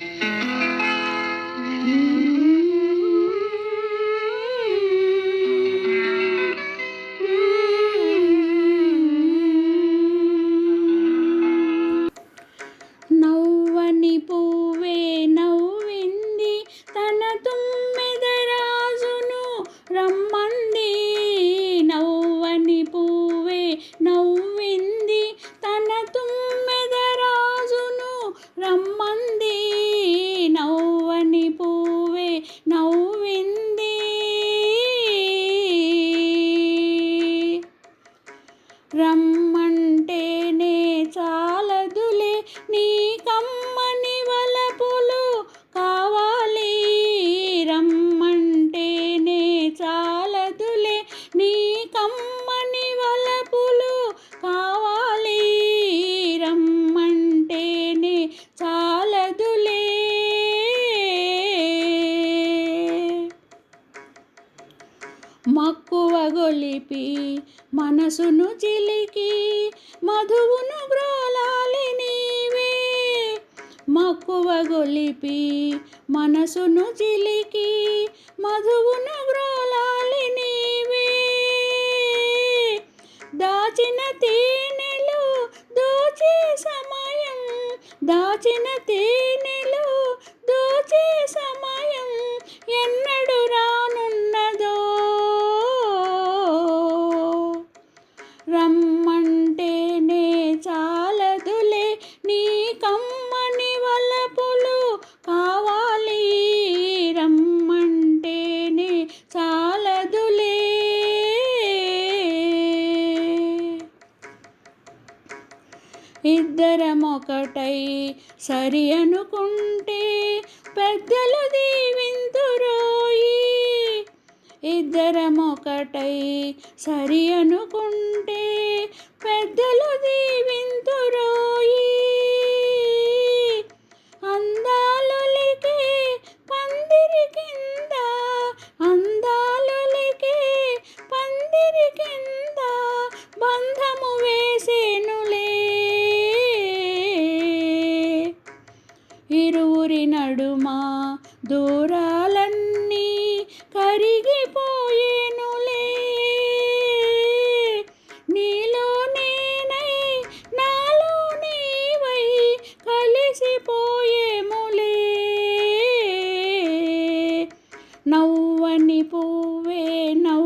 నవ్వని fram గొలిపి మనసును చిలికి మధువును గ్రోలాలి నీవే. మక్కువ గొలిపి మనసును చిలికి మధువును గ్రోలాలి నీవే. దాచిన తేనెలు దోచే సమయం దాచిన తే ఇద్దరమొకటై సరి అనుకుంటే పెద్దలు దీవింతురోయి ఇద్దరమొకటై సరి అనుకుంటే పెద్దలు దీవింతురోయి దూరాలన్నీ కరిగిపోయేనులే. నీలో నేనై నాలో నీవై కలిసిపోయేములే. నవ్వని పువ్వే నవ్వు